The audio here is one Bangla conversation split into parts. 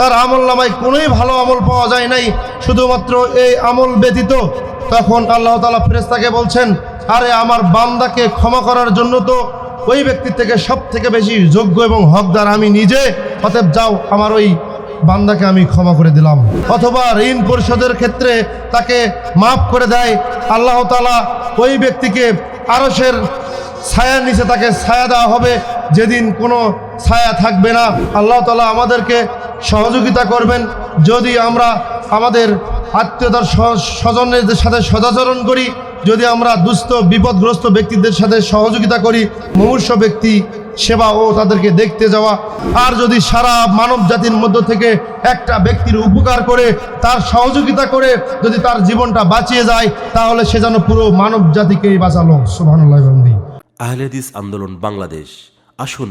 তার আমল নামায় কোনোই ভালো আমল পাওয়া যায় নাই। শুধুমাত্র এই আমল ব্যতীত তখন আল্লাহ তালা ফেরেস্তাকে বলছেন, আরে আমার বান্দাকে ক্ষমা করার জন্য তো ওই ব্যক্তির থেকে সব থেকে বেশি যোগ্য এবং হকদার আমি নিজে। অতএব যাও, আমার ওই বান্দাকে আমি ক্ষমা করে দিলাম। অথবা ঋণ পরিশোধের ক্ষেত্রে তাকে মাফ করে দেয়। আল্লাহ তালা ওই ব্যক্তিকে আরসের ছায়ার নিচে তাকে ছায়া দেওয়া হবে। যেদিন কোনো ছায়া থাকবে না, আল্লাহ তালা আমাদেরকে সহযোগিতা করবেন। যদি আমরা আমাদের আত্মীয়তার স্বজনদের সাথে সদাচরণ করি, যদি আমরা দুস্থ, বিপদগ্রস্ত ব্যক্তিদের সাথে সহযোগিতা করি, মুমূর্ষ ব্যক্তি সেবা ও তাদেরকে দেখতে যাওয়া, আর যদি সারা মানব জাতির মধ্য থেকে একটা ব্যক্তির উপকার করে, তার সহযোগিতা করে যদি তার জীবনটা বাঁচিয়ে যায়, তাহলে সে যেন পুরো মানব জাতিকেই বাঁচালো। সুবহানাল্লাহ বান্দি আহলেদিস আন্দোলন বাংলাদেশ। আসুন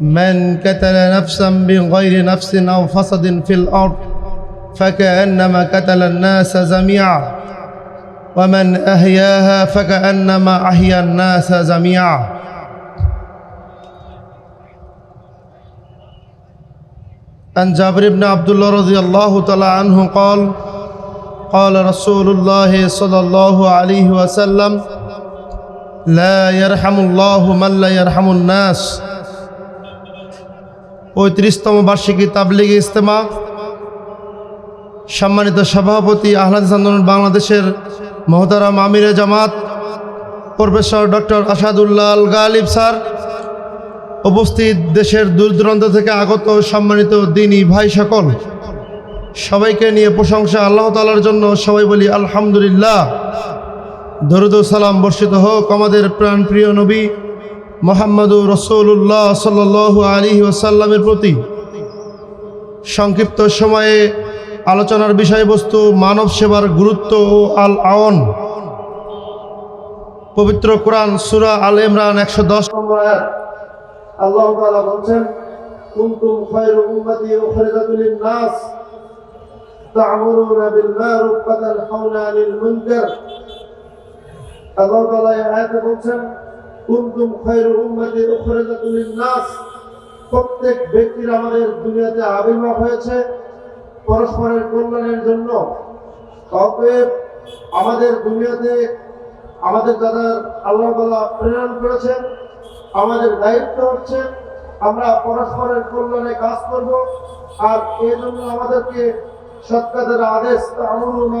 من قتل نفسا بغير نفس أو فسد في الأرض فكأنما قتل الناس جميعا ومن أحياها فكأنما أحيا الناس جميعا. عن جابر بن عبد الله رضي الله تعالى عنه قال قال رسول الله صلى الله عليه وسلم لا يرحم الله من لا يرحم الناس পঁয়ত্রিশতম বার্ষিকী তাবলিগ ইস্তেমা সম্মানিত সভাপতি, আহ্লাদ আন্দোলন বাংলাদেশের মহতারাম আমিরে জামাত, professor doctor Asadullah Al Ghalib sir, উপস্থিত দেশের দূর দূরান্ত থেকে আগত সম্মানিত দিনী ভাই সকল। সবাইকে নিয়ে প্রশংসা আল্লাহ তালার জন্য সবাই বলি আলহামদুলিল্লাহ। দরুদ সালাম বর্ষিত হোক আমাদের প্রাণপ্রিয় নবী মোহাম্মদুর রসৌল্লাহ সাল আলী ওসাল্লামের প্রতি সংক্ষিপ্ত সময়ে আলোচনার বিষয়বস্তু মানব সেবার গুরুত্ব ও আল আওন পবিত্র কোরআন সুরা আল ইমরান একশো দশ নম্বর আল্লাহ বলছেন বলছেন কুনতুম খায়রু উম্মতি উখরিজাত লিন-নাস। প্রত্যেক ব্যক্তির আমাদের দুনিয়াতে আবির্ভাব হয়েছে পরস্পরের কল্যাণের জন্য। অতএব আমাদের দুনিয়াতে আমাদের যারা আল্লাহ তাআলা প্রেরণ করেছেন, আমাদের দায়িত্ব হচ্ছে আমরা পরস্পরের কল্যাণে কাজ করব আর এই জন্য আমাদেরকে সৎ কাজের আদেশ, তা'মুরুনা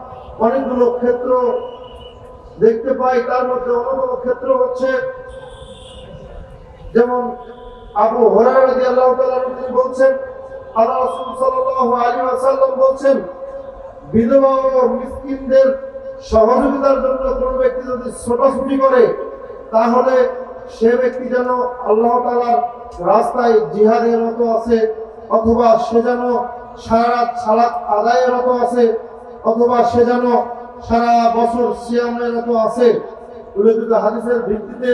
অনেকগুলো ক্ষেত্র দেখতে পাই, তার মধ্যে অন্যতম ক্ষেত্র হচ্ছে, যেমন আবু বলছেন, আল্লাহ আলাইহি বলছেন, বিধবা ও জন্য কোনো ব্যক্তি যদি করে, তাহলে সে ব্যক্তি যেন আল্লাহ তালার রাস্তায় জিহাদের মতো আছে, অথবা সে যেন আদায়ের মতো আছে অথবা সে যেন সারা বছর সিয়ামের আছে। উল্লেখিত হাদিসের ভিত্তিতে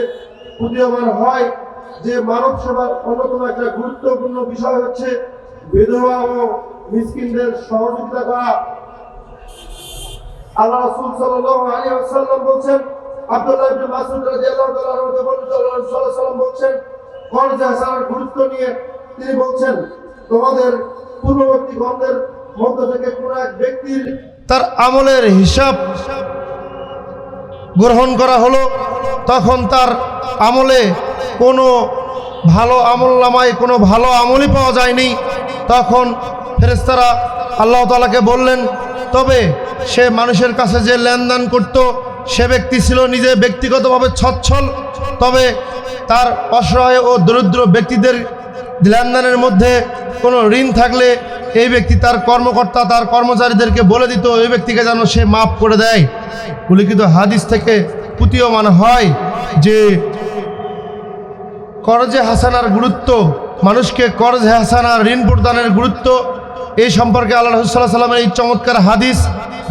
উদীয়মান হয় যে মানব সেবার অন্যতম একটা গুরুত্বপূর্ণ বিষয় হচ্ছে বিধবা ও মিসকিনদের সহযোগিতা করা। আল্লাহ রাসূল সাল্লাল্লাহু আলাইহি ওয়াসাল্লাম বলছেন, আব্দুল্লাহ ইবনে মাসউদ রাদিয়াল্লাহু তাআলা থেকে বর্ণিত আল্লাহ রাসূল ওয়াসাল্লাম বলছেন, ফরজ হাসানের গুরুত্ব নিয়ে তিনি বলছেন, তোমাদের পূর্ববর্তী গণদের মধ্য থেকে কোন এক ব্যক্তির তার আমলের হিসাব গ্রহণ করা হলো, তখন তার আমলে কোনো ভালো আমল নামায়, কোনো ভালো আমলই পাওয়া যায়নি। তখন ফেরেস্তারা আল্লাহ তালাকে বললেন, তবে সে মানুষের কাছে যে লেনদেন করত, সে ব্যক্তি ছিল নিজে ব্যক্তিগতভাবে ছচ্ছল। তবে তার অসহায় ও দরিদ্র ব্যক্তিদের লেনদেনের মধ্যে কোনো ঋণ থাকলে এই ব্যক্তি তার কর্মকর্তা, তার কর্মচারীদেরকে বলে দিত, ওই ব্যক্তিকে যেন সে মাফ করে দেয়। উল্লিখিত হাদিস থেকে প্রতীয়মান হয় যে করজে হাসানার গুরুত্ব, মানুষকে করজে হাসানা ঋণ প্রদানের গুরুত্ব, এই সম্পর্কে আল্লাহ রসুল্লাহ সাল্লামের এই চমৎকার হাদিস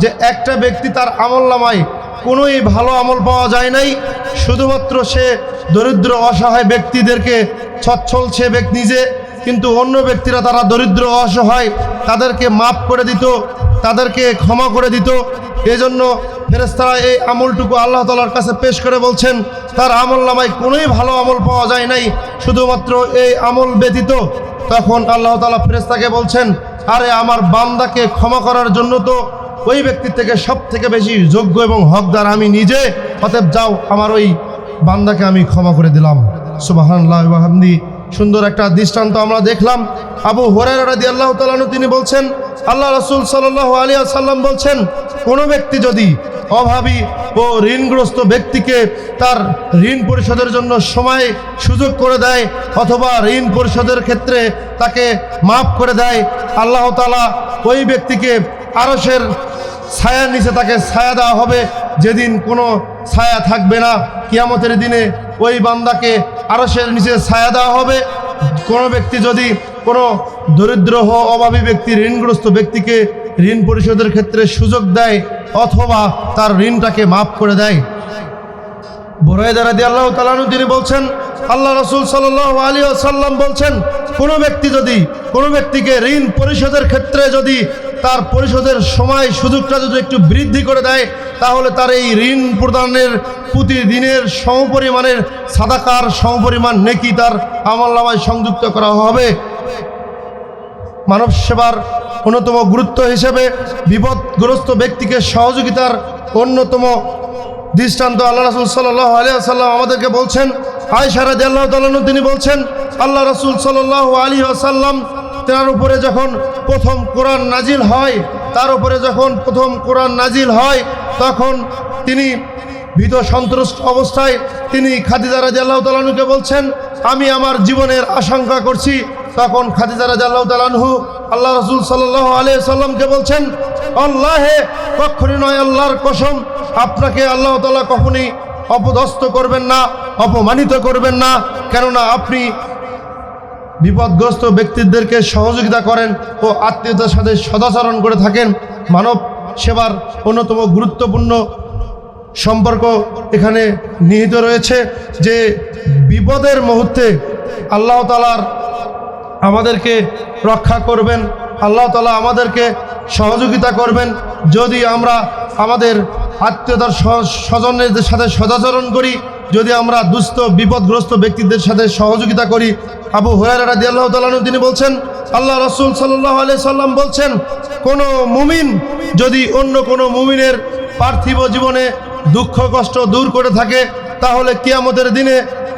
যে একটা ব্যক্তি তার আমল নামায় কোনোই ভালো আমল পাওয়া যায় নাই, শুধুমাত্র সে দরিদ্র, অসহায় ব্যক্তিদেরকে ছচ্ছল সে ব্যক্তি নিজে কিন্তু অন্য ব্যক্তিরা তারা দরিদ্র, অসহায়, তাদেরকে মাফ করে দিত, তাদেরকে ক্ষমা করে দিত। এজন্য ফেরেস্তারা এই আমলটুকু আল্লাহ তালার কাছে পেশ করে বলছেন, তার আমল নামায় কোনোই ভালো আমল পাওয়া যায় নাই। শুধুমাত্র এই আমল ব্যতীত তখন আল্লাহ তালা ফেরেস্তাকে বলছেন, আরে আমার বান্দাকে ক্ষমা করার জন্য তো ওই ব্যক্তির থেকে সব থেকে বেশি যোগ্য এবং হকদার আমি নিজে, অতএব যাও, আমার ওই বান্দাকে আমি ক্ষমা করে দিলাম। সুবাহান্লাহামদি সুন্দর একটা দৃষ্টান্ত আমরা দেখলাম। আবু হরাই রাদি আল্লাহ তালানু তিনি বলছেন, আল্লাহ রসুল সাল্লাহ আলী আসাল্লাম বলছেন, কোনো ব্যক্তি যদি অভাবী ও ঋণগ্রস্ত ব্যক্তিকে তার ঋণ পরিশোধের জন্য সময়, সুযোগ করে দেয় অথবা ঋণ পরিশোধের ক্ষেত্রে তাকে মাফ করে দেয়, আল্লাহ তালা ওই ব্যক্তিকে আরসের ছায়ার নিচে তাকে ছায়া দেওয়া হবে। যেদিন কোনো ছায়া থাকবে না, কিয়ামতের দিনে ওই বান্দাকে আরসের নিচে ছায়া দেওয়া হবে। কোনো ব্যক্তি যদি কোনো দরিদ্র হ অভাবী ব্যক্তি, ঋণগ্রস্ত ব্যক্তিকে ঋণ পরিশোধের ক্ষেত্রে সুযোগ দেয় অথবা তার ঋণটাকে মাফ করে দেয়। বোরাইদারা দিয়ে আল্লাহ তালানু তিনি বলছেন, আল্লাহ রসুল সাল আলী আসাল্লাম বলছেন, কোনো ব্যক্তি যদি, কোনো ব্যক্তিকে ঋণ পরিশোধের ক্ষেত্রে যদি তার পরিশোধের সময় সুযোগটা যদি একটু বৃদ্ধি করে দেয় তাহলে তার এই ঋণ প্রদানের প্রতিদিনের সমপরিমাণের সাদাকার সমপরিমাণ নেকি তার আমল্লামায় সংযুক্ত করা হবে। মানব সেবার অন্যতম গুরুত্ব হিসেবে বিপদগ্রস্ত ব্যক্তিকে সহযোগিতার অন্যতম দৃষ্টান্ত আল্লাহ রসুল সাল্লাহ আলিয়া সাল্লাম আমাদেরকে বলছেন আয়সারাদি আল্লাহ তালন তিনি বলছেন, আল্লাহ রসুল সাল্লাহ আলী আসাল্লাম তার উপরে যখন প্রথম কোরআন নাজিল হয় তার উপরে যখন প্রথম কোরআন নাজিল হয়, তখন তিনি ভীত সন্ত্রস্ত অবস্থায় তিনি খাদিজা রাজি আল্লাহ তালানুকে বলছেন, আমি আমার জীবনের আশঙ্কা করছি। তখন খাদিজা রাজি আল্লাহ তালানহু আল্লাহ রসুল সাল্লাহ আলিয়া সাল্লামকে বলছেন, আল্লাহে, কখনই নয় আল্লাহর কসম, আপনাকে আল্লাহ তালা কখনই অপদস্থ করবেন না, অপমানিত করবেন না। কেননা আপনি বিপদগ্রস্ত ব্যক্তিদেরকে সহযোগিতা করেন ও আত্মীয়তার সাথে সদাচরণ করে থাকেন। মানব সেবার অন্যতম গুরুত্বপূর্ণ সম্পর্ক এখানে নিহিত রয়েছে যে বিপদের মুহূর্তে আল্লাহ তালার আমাদেরকে রক্ষা করবেন, আল্লাহ তালা আমাদেরকে সহযোগিতা করবেন। যদি আমরা আমাদের আত্মীয়তার স্বজনদের সাথে সদাচরণ করি, যদি আমরা দুস্থ, বিপদগ্রস্ত ব্যক্তিদের সাথে সহযোগিতা করি আবু আল্লাহ তিনি বলছেন, আল্লাহ রসুল সাল্লাহ সাল্লাম বলছেন, কোনো মুমিন যদি অন্য কোনো মুমিনের পার্থিব জীবনে দুঃখ, কষ্ট দূর করে থাকে, তাহলে কিয়ামতের দিনে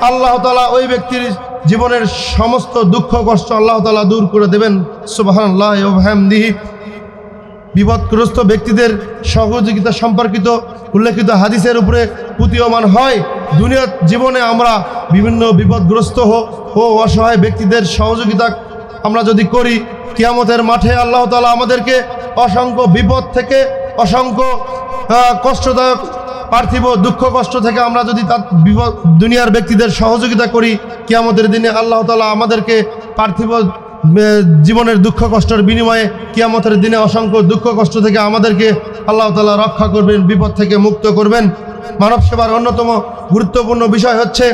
আল্লাহ তালা ওই ব্যক্তির জীবনের সমস্ত দুঃখ, কষ্ট আল্লাহ তালা দূর করে দেবেন। সুবাহান্লাহমদিহি বিপদগ্রস্ত ব্যক্তিদের সহযোগিতা সম্পর্কিত উল্লেখিত হাদিসের উপরে প্রতীয়মান হয়। দুনিয়ার জীবনে আমরা বিভিন্ন বিপদগ্রস্ত ও অসহায় ব্যক্তিদের সহযোগিতা আমরা যদি করি, কিয়ামতের মাঠে আল্লাহ তালা আমাদেরকে অসংখ্য বিপদ থেকে, অসংখ্য কষ্টদায়ক, পার্থিব, দুঃখ কষ্ট থেকে আমরা যদি তার দুনিয়ার ব্যক্তিদের সহযোগিতা করি, কিয়ামতের দিনে আল্লাহ তালা আমাদেরকে পার্থিব জীবনের দুঃখ কষ্টের বিনিময়ে কিয়ামতের দিনে অসংখ্য দুঃখ কষ্ট থেকে আমাদেরকে আল্লাহ তালা রক্ষা করবেন, বিপদ থেকে মুক্ত করবেন। মানব সেবার অন্যতম গুরুত্বপূর্ণ বিষয় হচ্ছে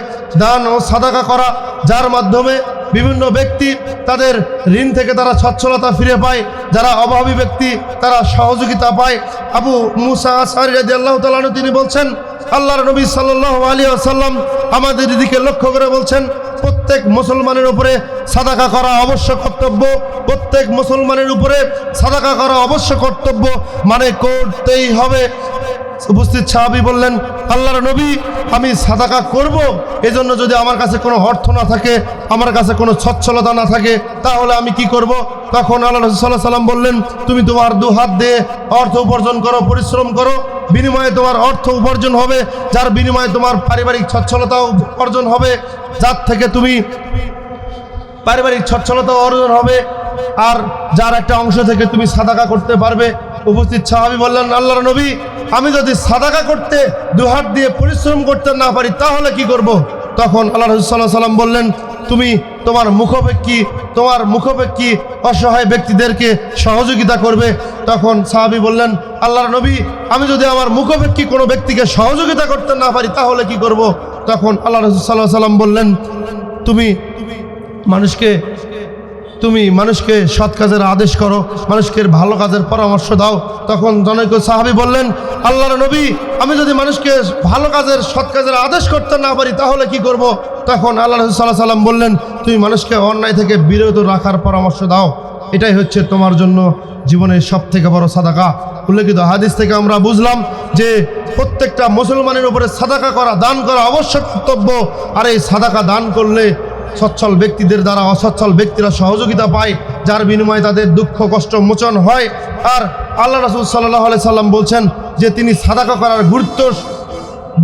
দান ও সাদাকা করা, যার মাধ্যমে বিভিন্ন ব্যক্তি তাদের ঋণ থেকে তারা সচ্ছলতা ফিরে পায়, যারা অভাবী ব্যক্তি তারা সহযোগিতা পায়। আবু মুসা রাজি আল্লাহ তালু তিনি বলছেন, আল্লাহর নবী সাল্লাহ আলী আসাল্লাম আমাদের দিকে লক্ষ্য করে বলছেন প্রত্যেক মুসলমানের উপরে সাদাকা করা অবশ্য কর্তব্য, প্রত্যেক মুসলমানের উপরে সাদাকা করা অবশ্য কর্তব্য মানে করতেই হবে। উপস্থিত সাহাবি বললেন, আল্লাহর নবী, আমি সাদাকা করব। এজন্য যদি আমার কাছে কোনো অর্থ না থাকে, আমার কাছে কোনো সচ্ছলতা না থাকে, তাহলে আমি কি করব? তখন আল্লাহ সাল্লাম বললেন, তুমি তোমার দু হাত দিয়ে অর্থ উপার্জন করো, পরিশ্রম করো বিনিময়ে তোমার অর্থ উপার্জন হবে, যার বিনিময়ে তোমার পারিবারিক সচ্ছলতা উপার্জন হবে, যার থেকে তুমি পারিবারিক সচ্ছলতা অর্জন হবে, আর যার একটা অংশ থেকে তুমি সাদাকা করতে পারবে উপস্থিত সাহাবি বললেন, আল্লাহর নবী, আমি যদি সাদাকা করতে দুহাত দিয়ে পরিশ্রম করতে না পারি, তাহলে কি করব। তখন আল্লাহ রসুল্লাহ সাল্লাম বললেন, তুমি তোমার মুখোপেক্ষী তোমার মুখোপেক্ষী অসহায় ব্যক্তিদেরকে সহযোগিতা করবে তখন সাহাবি বললেন, আল্লাহর নবী, আমি যদি আমার মুখোপেক্ষী কোনো ব্যক্তিকে সহযোগিতা করতে না পারি, তাহলে কি করব। তখন আল্লাহ রসুল্লাহ সাল্লাম বললেন, তুমি মানুষকে তুমি মানুষকে সৎ কাজের আদেশ করো, মানুষকে ভালো কাজের পরামর্শ দাও। তখন জনৈক সাহাবি বললেন, আল্লাহর নবী, আমি যদি মানুষকে ভালো কাজের, সৎ কাজের আদেশ করতে না পারি, তাহলে কি করব। তখন আল্লাহ সাল্লাহ সাল্লাম বললেন, তুমি মানুষকে অন্যায় থেকে বিরত রাখার পরামর্শ দাও। এটাই হচ্ছে তোমার জন্য জীবনের সব থেকে বড় সাদাকা। উল্লেখিত হাদিস থেকে আমরা বুঝলাম যে প্রত্যেকটা মুসলমানের উপরে সাদাকা করা, দান করা অবশ্য কর্তব্য। আর এই সাদাকা দান করলে সচ্ছল ব্যক্তিদের দ্বারা অসচ্ছল ব্যক্তিরা সহযোগিতা পায়, যার বিনিময়ে তাদের দুঃখ, কষ্ট, মোচন হয়। আর আল্লাহ রসুল সাল্লাহ সাল্লাম বলছেন যে, তিনি সাদাকা করার গুরুত্ব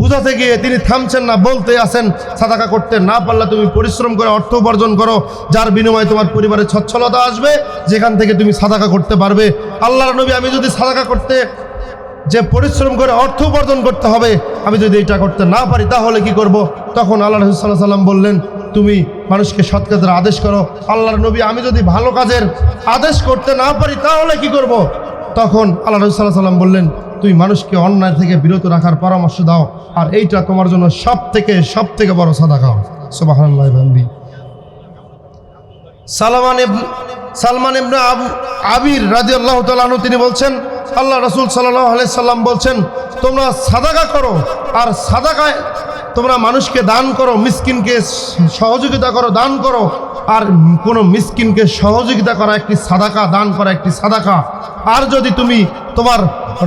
বুঝাতে গিয়ে তিনি থামছেন না বলতে আসেন সাদাকা করতে না পারলে তুমি পরিশ্রম করে অর্থ উপার্জন করো, যার বিনিময়ে তোমার পরিবারের সচ্ছলতা আসবে, যেখান থেকে তুমি সাদাকা করতে পারবে। আল্লাহর নবী, আমি যদি সাদাকা করতে যে পরিশ্রম করে অর্থ উপার্জন করতে হবে, আমি যদি এটা করতে না পারি, তাহলে কি করব? তখন আল্লাহ রসুল্লাহ সাল্লাম বললেন তুমি মানুষকে সৎ কাজের আদেশ করো। আল্লাহর নবী, আমি যদি ভালো কাজের আদেশ করতে না পারি, তাহলে কি করব? তখন আল্লাহ রসুল্লাহ সাল্লাম বললেন, তুমি মানুষকে অন্যায় থেকে বিরত রাখার পরামর্শ দাও, আর এইটা তোমার জন্য সব থেকে সব থেকে বড় সাদা খাও সোবাহ সালমান সালমান ইবনে আবু, আবির রাজি আল্লাহ তালু তিনি বলছেন, আল্লাহ রসুল সাল্লাহ সাল্লাম বলছেন, তোমরা সাদাকা করো, আর সাদাকায় তোমরা মানুষকে দান করো, মিসকিনকে সহযোগিতা করো, দান করো। আর কোনো মিসকিনকে সহযোগিতা করা, একটি সাদাকা, দান করা একটি সাদাকা। আর যদি তুমি তোমার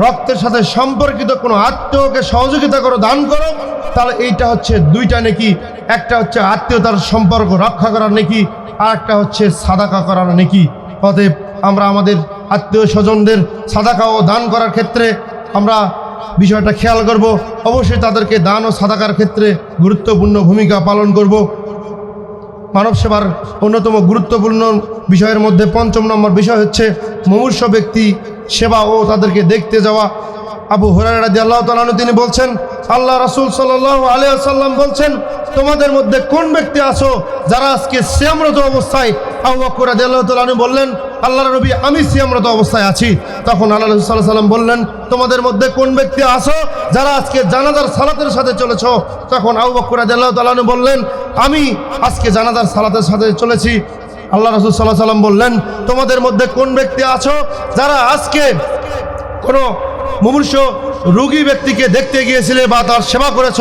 রক্তের সাথে সম্পর্কিত কোনো আত্মীয়কে সহযোগিতা করো, দান করো, তাহলে এইটা হচ্ছে দুইটা নেকি। একটা হচ্ছে আত্মীয়তার সম্পর্ক রক্ষা করার নেকি, আর একটা হচ্ছে সাদাকা করার নেকি। অতএব আমরা আমাদের আত্মীয় স্বজনদের সাদাকা ও দান করার ক্ষেত্রে আমরা বিষয়টা খেয়াল করব। অবশ্যই তাদেরকে দান ও সাদাকার ক্ষেত্রে গুরুত্বপূর্ণ ভূমিকা পালন করব। মানব সেবার অন্যতম গুরুত্বপূর্ণ বিষয়ের মধ্যে পঞ্চম নম্বর বিষয় হচ্ছে, মুমূর্ষ ব্যক্তি সেবা ও তাদেরকে দেখতে যাওয়া। আবু তালু তিনি বলছেন, আল্লাহ রাসুল সাল আলিয়া সাল্লাম বলছেন, তোমাদের মধ্যে কোন ব্যক্তি আছো যারা আজকে শ্যামরত অবস্থায়? আবু বকর আল্লাহ বললেন আল্লাহ নবী, আমি সিয়ামরত অবস্থায় আছি। তখন আল্লাহ সাল্লাহ সাল্লাম বললেন, তোমাদের মধ্যে কোন ব্যক্তি আসো যারা আজকে জানাজার সালাতের সাথে চলেছ? তখন আবু আল্লাহ তালু বললেন, আমি আজকে জানাজার সালাতের সাথে চলেছি। আল্লাহ রসুল সাল্লাহ সাল্লাম বললেন, তোমাদের মধ্যে কোন ব্যক্তি আছো যারা আজকে কোনো মুমূর্ষ রোগী ব্যক্তিকে দেখতে গিয়েছিলে বা তার সেবা করেছ?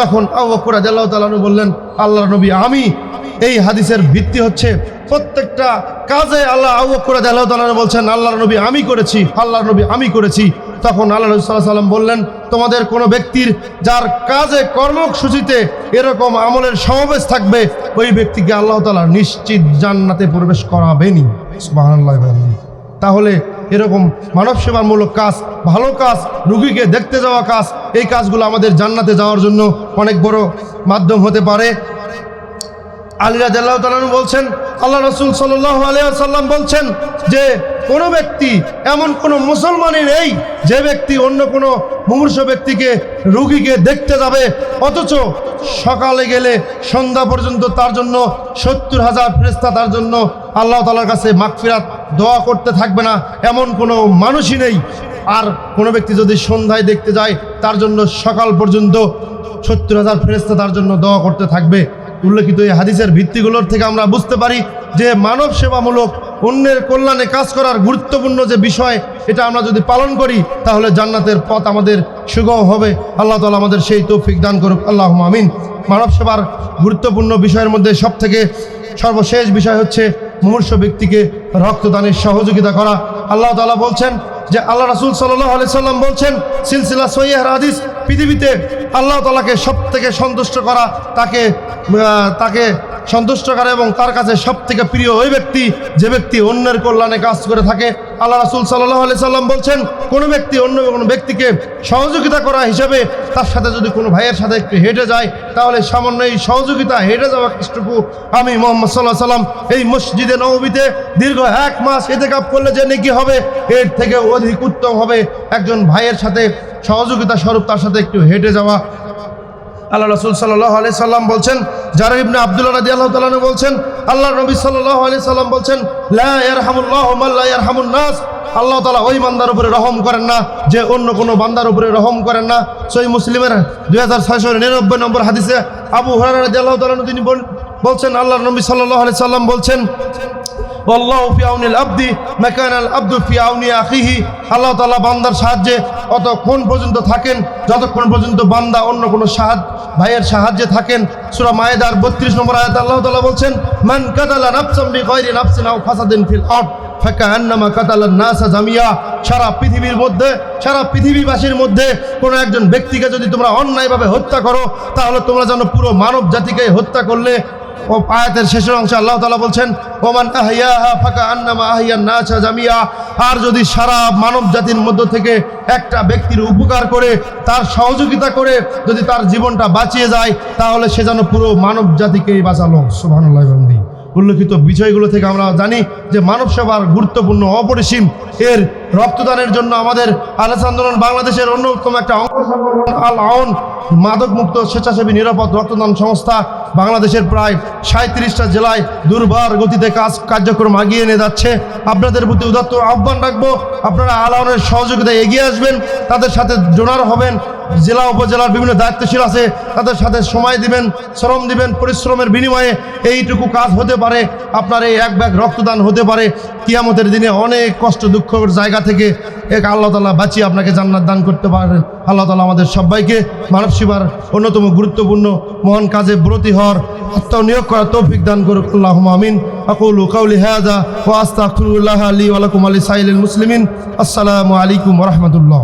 তখন আবু বকর রাদিয়াল্লাহু বললেন আল্লাহ নবী, আমি এই হাদিসের ভিত্তি হচ্ছে প্রত্যেকটা কাজে আল্লাহ আবু বকর রাদিয়াল্লাহু বলছেন, আল্লাহর নবী আমি করেছি, আল্লাহর নবী আমি করেছি। তখন আল্লাহ রসুল সাল্লাহ সাল্লাম বললেন, তোমাদের কোনো ব্যক্তির যার কাজে কর্মসূচিতে এরকম আমলের সমাবেশ থাকবে, ওই ব্যক্তিকে আল্লাহ তালা নিশ্চিত জান্নাতে প্রবেশ করাবেনি সুবহানাল্লাহ তাহলে এরকম মানব সেবামূলক কাজ, ভালো কাজ, রুগীকে দেখতে যাওয়া কাজ, এই কাজগুলো আমাদের জান্নাতে যাওয়ার জন্য অনেক বড় মাধ্যম হতে পারে। আলিরা জাল্লাহ তালু বলছেন, আল্লাহ রসুল সাল্লাহ আলিয়াল্লাম বলছেন যে, কোনো ব্যক্তি এমন কোনো মুসলমানই নেই যে ব্যক্তি অন্য কোনো মুমূর্ষ ব্যক্তিকে রুগীকে দেখতে যাবে, অথচ সকালে গেলে সন্ধ্যা পর্যন্ত তার জন্য সত্তর হাজার ফেরেস্তা তার জন্য আল্লাহ তালার কাছে মাগফিরাত দোয়া করতে থাকবে না, এমন কোনো মানুষই নেই। আর কোনো ব্যক্তি যদি সন্ধ্যায় দেখতে যায়, তার জন্য সকাল পর্যন্ত সত্তর হাজার ফেরেস্তা তার জন্য দোয়া করতে থাকবে। উল্লেখিত এই হাদিসের ভিত্তিগুলোর থেকে আমরা বুঝতে পারি যে মানব সেবামূলক অন্যের কল্যাণে কাজ করার গুরুত্বপূর্ণ যে বিষয়, এটা আমরা যদি পালন করি, তাহলে জান্নাতের পথ আমাদের সুগম হবে। আল্লাহ তালা আমাদের সেই তৌফিক দান করুক। আল্লাহ আমিন। মানব সেবার গুরুত্বপূর্ণ বিষয়ের মধ্যে সব থেকে সর্বশেষ বিষয় হচ্ছে মুমূর্ষ ব্যক্তিকে রক্তদানের সহযোগিতা করা। আল্লাহ তালা বলছেন যে, আল্লাহ রাসুল সাল্লাহ আলি সাল্লাম বলছেন, সিলসিলা সৈয়াহ হাদিস পৃথিবীতে আল্লাহ তালাকে সব থেকে সন্তুষ্ট করা, তাকে তাকে সন্তুষ্ট করে এবং তার কাছে সব থেকে প্রিয় ওই ব্যক্তি, যে ব্যক্তি অন্যের কল্যাণে কাজ করে থাকে। আল্লাহ রাসুল সাল্লাহ আলি সাল্লাম বলছেন, কোনো ব্যক্তি অন্য কোনো ব্যক্তিকে সহযোগিতা করা হিসেবে তার সাথে যদি কোনো ভাইয়ের সাথে একটু হেঁটে যায়, তাহলে সামান্য এই সহযোগিতা হেঁটে যাওয়া কষ্টটুকু আমি মোহাম্মদ সাল্লাহ সাল্লাম এই মসজিদে নবীতে দীর্ঘ এক মাস এতে কাপ করলে যে নাকি হবে, এর থেকে অধিক উত্তম হবে একজন ভাইয়ের সাথে সহযোগিতা স্বরূপ তার সাথে একটু হেঁটে যাওয়া। আল্লাহ রসুল সাল্লাহ আলি সাল্লাম বলছেন যারা ইবনে আব্দুল্লাহ রাদি আল্লাহ তালু বলছেন আল্লাহ নবী সাল্লাহ আলি সাল্লাম বলছেন নাস। আল্লাহ তালা ওই বান্দার উপরে রহম করেন না, যে অন্য কোনো বান্দার উপরে রহম করেন না। সই মুসলিমের দুই হাজার ছয়শো নিরানব্বই নম্বর হাদিসে আবু হরার আল্লাহ তালু তিনি বলছেন আল্লাহ নবী সাল্লাহ আলি সাল্লাম বলছেন আল্লাহ ফি আউনিল আব্দি মেকান আল আব্দু ফি আউনি আখিহি। আল্লাহ তালা বান্দার সাহায্যে অতক্ষণ পর্যন্ত থাকেন, যতক্ষণ পর্যন্ত বান্দা অন্য কোনো সাহায্য, ভাইয়ের সাহায্যে থাকেন, সূরা মায়েদার 32 নম্বর আয়াত আল্লাহ তাআলা বলছেন, মান কাতালা নাফসাম বিগাইরি নাফসিন আও ফাসাদিন ফিল আরদ ফাকান্নামা কাতালান নাসা জামিয়া। সারা পৃথিবীর মধ্যে, সারা পৃথিবীবাসীর মধ্যে কোনো একজন ব্যক্তিকে যদি তোমরা অন্যায়ভাবে হত্যা করো, তাহলে তোমরা যেন পুরো মানব জাতিকে হত্যা করলে ও আয়াতের শেষের অংশে আল্লাহ তালা বলছেন, ওমান আহিয়াহা ফাঁকা আন্নামা আহিয়ান নাচা জামিয়া আর যদি সারা মানব জাতির মধ্য থেকে একটা ব্যক্তির উপকার করে, তার সহযোগিতা করে যদি তার জীবনটা বাঁচিয়ে যায়, তাহলে সে যেন পুরো মানব জাতিকেই বাঁচালো বন্দি উল্লেখিত বিষয়গুলো থেকে আমরা জানি যে মানব সেবার গুরুত্বপূর্ণ অপরিসীম এর রক্তদানের জন্য আমাদের আলেস আন্দোলন বাংলাদেশের অন্যতম একটা অঙ্গ সংগঠন আল আউন মাদকমুক্ত স্বেচ্ছাসেবী নিরাপদ রক্তদান সংস্থা বাংলাদেশের প্রায় সাঁত্রিশটা জেলায় দুর্বার গতিতে কাজ কার্যক্রম আগিয়ে নিয়ে যাচ্ছে। আপনাদের প্রতি উদাত্ত আহ্বান রাখব, আপনারা আল আউনের সহযোগিতায় এগিয়ে আসবেন, তাদের সাথে ডোনার হবেন, জেলা উপজেলার বিভিন্ন দায়িত্বশীল আছে, তাদের সাথে সময় দিবেন, শ্রম দিবেন, পরিশ্রমের বিনিময়ে এইটুকু কাজ হতে পারে। আপনার এই এক ব্যাগ রক্তদান হতে পারে। কিয়ামতের দিনে অনেক কষ্ট দুঃখের জায়গা থেকে এক আল্লাহ তালা বাঁচিয়ে আপনাকে জান্নাত দান করতে পারেন। আল্লাহ তালা আমাদের সবাইকে মানব সেবার অন্যতম গুরুত্বপূর্ণ মহান কাজে ব্রতী হওয়ার আত্মনিয়োগ করার তৌফিক দান করুক। আল্লাহ আমিন। আকুল কাউলি হাজা ও আস্তাকুল্লাহ আলী ওয়ালাকুম আলী সাইল মুসলিমিন। আসসালামু আলাইকুম রহমতুল্লাহ।